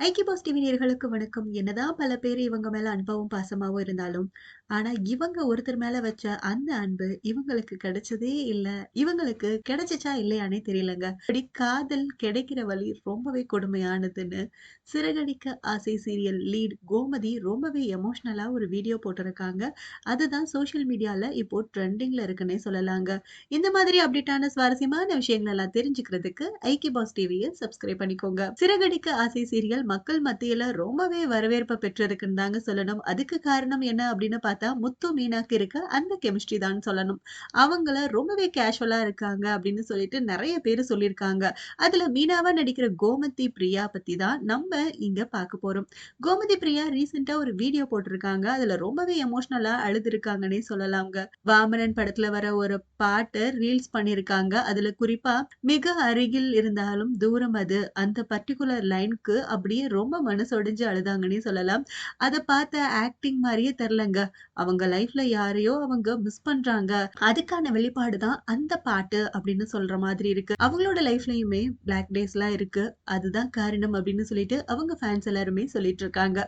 ஐக்கிய pass TV நேர்களுக்கு வணக்கம். என்னதான் பல பேர் இவங்க மேல அன்பாவும், பாசமாவும் இருந்தாலும், ஆனா இவங்க ஒருத்தர் மேல வச்ச அந்த அன்பு இவங்களுக்கு கிடைச்சதே இல்ல. இவங்களுக்கு கிடைச்சிச்சா இல்லையானே தெரியலங்க. அப்படி காதல் கிடைக்கிற வழி ரொம்பவே கொடுமையானதுன்னு, சிறகடிக்க ஆசை சீரியல் லீட் கோமதி ரொம்பவே எமோஷனலா ஒரு வீடியோ போட்டிருக்காங்க. அதுதான் சோஷியல் மீடியால இப்போ ட்ரெண்டிங்ல இருக்குன்னே சொல்லலாங்க. இந்த மாதிரி அப்டேட்டான சுவாரஸ்யமான விஷயங்கள் எல்லாம் தெரிஞ்சுக்கிறதுக்கு ஐக்கிய பாஸ் டிவியை சப்ஸ்கிரைப் பண்ணிக்கோங்க. சிறகடிக்க ஆசை சீரியல் மக்கள் மத்தியில ரொம்பவே வரவேற்பை பெற்றிருக்குன்னு தாங்க சொல்லணும். அதுக்கு காரணம் என்ன அப்படின்னு பார்த்தா, முத்து, மீனாக்கு இருக்க அந்த கெமிஸ்ட்ரி தான் சொல்லணும். அவங்கள ரொம்பவே கேஷுவலா இருக்காங்க அப்படின்னு சொல்லிட்டு நிறைய பேர் சொல்லியிருக்காங்க. அதுல மீனாவா நடிக்கிற கோமதி பிரியா பத்தி தான் நம்ம இங்க பார்க்க போறோம். கோமதி பிரியா ரீசென்ட்டா ஒரு வீடியோ போட்டிருக்காங்க. அதுல ரொம்பவே எமோஷனலா அழுதுருக்காங்கன்னே சொல்லலாம்ங்க. வாமனன் படத்துல வர ஒரு பாட்டை ரீல்ஸ் பண்ணியிருக்காங்க. அதுல குறிப்பா, "மிக அருகில் இருந்தாலும் தூரம் அது" அந்த பர்டிகுலர் லைனுக்கு அப்படி அப்படியே ரொம்ப மனசொடிஞ்சு அழுதாங்கன்னே சொல்லலாம். அதை பார்த்த ஆக்டிங் மாதிரியே தெரிலங்க அவங்க லைஃப்ல யாரையோ அவங்க மிஸ் பண்றாங்க. அதுக்கான வெளிப்பாடு தான் அந்த பாட்டு அப்படின்னு சொல்ற மாதிரி இருக்கு. அவங்களோட லைஃப்லயுமே பிளாக் டேஸ்லாம் இருக்கு. அதுதான் காரணம் அப்படின்னு சொல்லிட்டு அவங்க ஃபேன்ஸ் எல்லாருமே சொல்லிட்டு இருக்காங்க.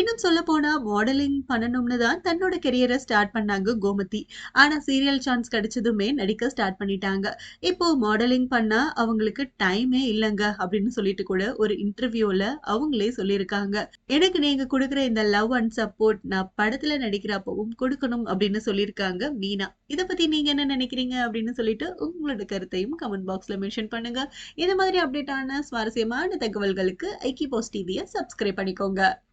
இன்னும் சொல்லப்போனா மாடலிங் பண்ணணும்னு தான் தன்னோட கெரியரை ஸ்டார்ட் பண்ணாங்க கோமதி. ஆனா சீரியல் சான்ஸ் கிடைச்சதுமே நடிக்க ஸ்டார்ட் பண்ணிட்டாங்க. இப்போ மாடலிங் பண்ணா அவங்களுக்கு டைமே இல்லங்க அப்படின்னு சொல்லிட்டு கூட ஒரு இன்டர்வியூல அவங்களே சொல்லியிருக்காங்க. "எனக்கு நீங்க கொடுக்குற இந்த லவ் அண்ட் சப்போர்ட் நான் படத்துல நடிக்கிறப்பவும் கொடுக்கணும் அப்படின்னு சொல்லியிருக்காங்க மீனா. இத பத்தி நீங்க என்ன நினைக்கிறீங்க அப்படின்னு சொல்லிட்டு உங்களோட கருத்தையும் கமெண்ட் பாக்ஸ்ல மென்ஷன் பண்ணுங்க. இந்த மாதிரி அப்டேட்டான சுவாரஸ்யமான தகவல்களுக்கு ஐக்கி போஸ்ட் டிவியை சப்ஸ்கிரைப் பண்ணிக்கோங்க.